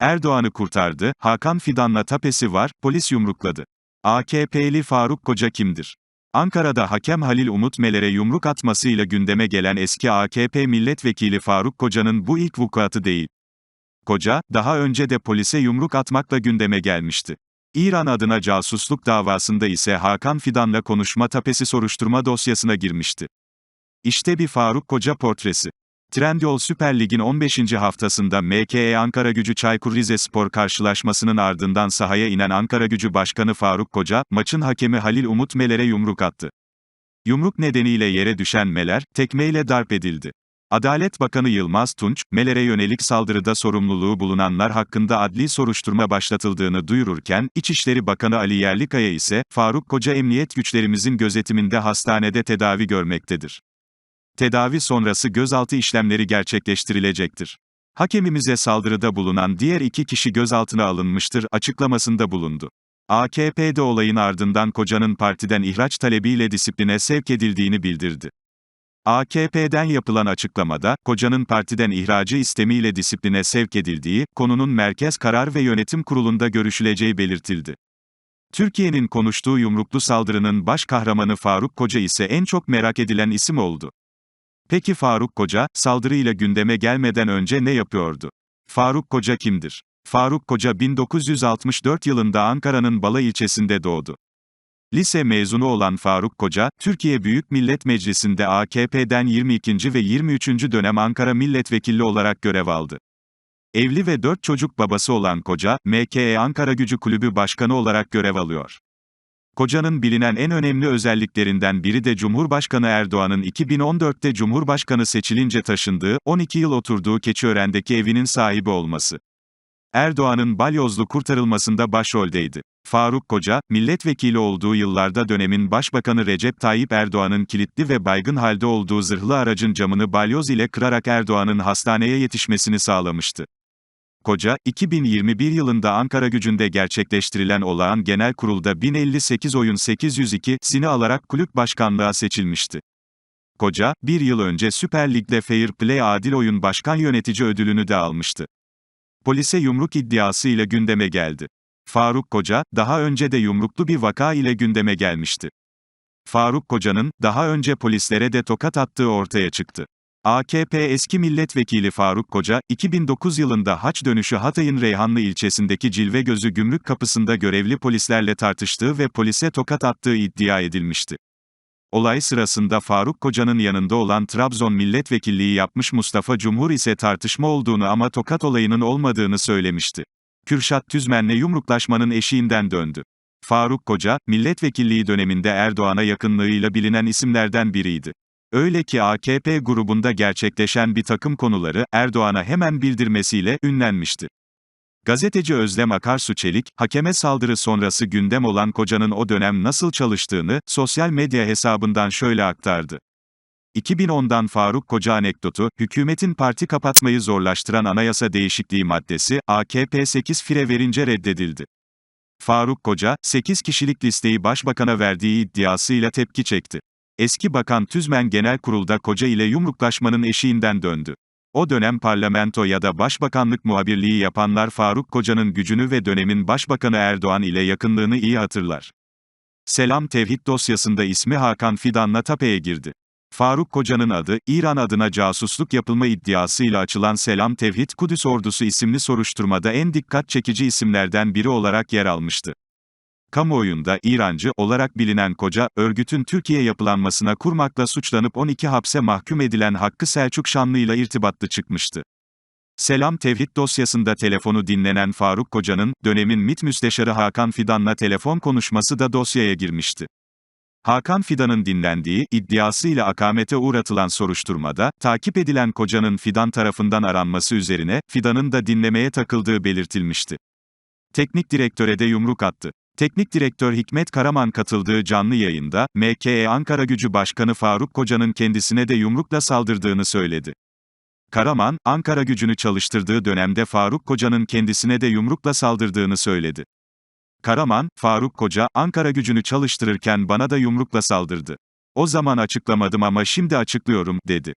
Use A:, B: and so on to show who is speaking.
A: Erdoğan'ı kurtardı, Hakan Fidan'la tapesi var, polis yumrukladı. AKP'li Faruk Koca kimdir? Ankara'da hakem Halil Umut Meler'e yumruk atmasıyla gündeme gelen eski AKP milletvekili Faruk Koca'nın bu ilk vukuatı değil. Koca, daha önce de polise yumruk atmakla gündeme gelmişti. İran adına casusluk davasında ise Hakan Fidan'la konuşma tapesi soruşturma dosyasına girmişti. İşte bir Faruk Koca portresi. Trendyol Süper Lig'in 15. haftasında MKE Ankara Gücü Çaykur Rizespor karşılaşmasının ardından sahaya inen Ankara Gücü Başkanı Faruk Koca, maçın hakemi Halil Umut Meler'e yumruk attı. Yumruk nedeniyle yere düşen Meler, tekmeyle darp edildi. Adalet Bakanı Yılmaz Tunç, Meler'e yönelik saldırıda sorumluluğu bulunanlar hakkında adli soruşturma başlatıldığını duyururken, İçişleri Bakanı Ali Yerlikaya ise, Faruk Koca emniyet güçlerimizin gözetiminde hastanede tedavi görmektedir. Tedavi sonrası gözaltı işlemleri gerçekleştirilecektir. Hakemimize saldırıda bulunan diğer iki kişi gözaltına alınmıştır açıklamasında bulundu. AKP'de olayın ardından kocanın partiden ihraç talebiyle disipline sevk edildiğini bildirdi. AKP'den yapılan açıklamada, kocanın partiden ihracı istemiyle disipline sevk edildiği, konunun Merkez Karar ve Yönetim Kurulu'nda görüşüleceği belirtildi. Türkiye'nin konuştuğu yumruklu saldırının baş kahramanı Faruk Koca ise en çok merak edilen isim oldu. Peki Faruk Koca, saldırıyla gündeme gelmeden önce ne yapıyordu? Faruk Koca kimdir? Faruk Koca 1964 yılında Ankara'nın Bala ilçesinde doğdu. Lise mezunu olan Faruk Koca, Türkiye Büyük Millet Meclisi'nde AKP'den 22. ve 23. dönem Ankara milletvekili olarak görev aldı. Evli ve 4 çocuk babası olan Koca, MKE Ankara Gücü Kulübü Başkanı olarak görev alıyor. Koca'nın bilinen en önemli özelliklerinden biri de Cumhurbaşkanı Erdoğan'ın 2014'te Cumhurbaşkanı seçilince taşındığı, 12 yıl oturduğu Keçiören'deki evinin sahibi olması. Erdoğan'ın balyozlu kurtarılmasında başroldeydi. Faruk Koca, milletvekili olduğu yıllarda dönemin Başbakanı Recep Tayyip Erdoğan'ın kilitli ve baygın halde olduğu zırhlı aracın camını balyoz ile kırarak Erdoğan'ın hastaneye yetişmesini sağlamıştı. Koca, 2021 yılında Ankara gücünde gerçekleştirilen olağan genel kurulda 1058 oyun 802 sini alarak kulüp başkanlığa seçilmişti. Koca, bir yıl önce Süper Lig'de Fair Play Adil Oyun Başkan Yönetici ödülünü de almıştı. Polise yumruk iddiası ile gündeme geldi. Faruk Koca, daha önce de yumruklu bir vaka ile gündeme gelmişti. Faruk Koca'nın, daha önce polislere de tokat attığı ortaya çıktı. AKP eski milletvekili Faruk Koca, 2009 yılında haç dönüşü Hatay'ın Reyhanlı ilçesindeki Cilve Gözü gümrük kapısında görevli polislerle tartıştığı ve polise tokat attığı iddia edilmişti. Olay sırasında Faruk Koca'nın yanında olan Trabzon milletvekilliği yapmış Mustafa Cumhur ise tartışma olduğunu ama tokat olayının olmadığını söylemişti. Kürşat Tüzmen'le yumruklaşmanın eşiğinden döndü. Faruk Koca, milletvekilliği döneminde Erdoğan'a yakınlığıyla bilinen isimlerden biriydi. Öyle ki AKP grubunda gerçekleşen bir takım konuları, Erdoğan'a hemen bildirmesiyle, ünlenmişti. Gazeteci Özlem Akarsu Çelik, hakeme saldırı sonrası gündem olan kocanın o dönem nasıl çalıştığını, sosyal medya hesabından şöyle aktardı. 2010'dan Faruk Koca anekdotu, hükümetin parti kapatmayı zorlaştıran anayasa değişikliği maddesi, AKP 8 fire verince reddedildi. Faruk Koca, 8 kişilik listeyi başbakana verdiği iddiasıyla tepki çekti. Eski Bakan Tüzmen Genel Kurulda Koca ile yumruklaşmanın eşiğinden döndü. O dönem parlamento ya da başbakanlık muhabirliği yapanlar Faruk Koca'nın gücünü ve dönemin başbakanı Erdoğan ile yakınlığını iyi hatırlar. Selam Tevhid dosyasında ismi Hakan Fidan'la tapeye girdi. Faruk Koca'nın adı, İran adına casusluk yapılma iddiasıyla açılan Selam Tevhid Kudüs Ordusu isimli soruşturmada en dikkat çekici isimlerden biri olarak yer almıştı. Kamuoyunda İrancı olarak bilinen Koca, örgütün Türkiye yapılanmasına kurmakla suçlanıp 12 hapse mahkum edilen Hakkı Selçuk Şanlı ile irtibatlı çıkmıştı. Selam Tevhid dosyasında telefonu dinlenen Faruk Koca'nın, dönemin MİT Müsteşarı Hakan Fidan'la telefon konuşması da dosyaya girmişti. Hakan Fidan'ın dinlendiği, iddiasıyla akamete uğratılan soruşturmada, takip edilen kocanın Fidan tarafından aranması üzerine, Fidan'ın da dinlemeye takıldığı belirtilmişti. Teknik direktöre de yumruk attı. Teknik direktör Hikmet Karaman katıldığı canlı yayında, MKE Ankara Gücü Başkanı Faruk Koca'nın kendisine de yumrukla saldırdığını söyledi. Karaman, Ankara gücünü çalıştırdığı dönemde Faruk Koca'nın kendisine de yumrukla saldırdığını söyledi. Karaman, Faruk Koca, Ankara gücünü çalıştırırken bana da yumrukla saldırdı. O zaman açıklamadım ama şimdi açıklıyorum, dedi.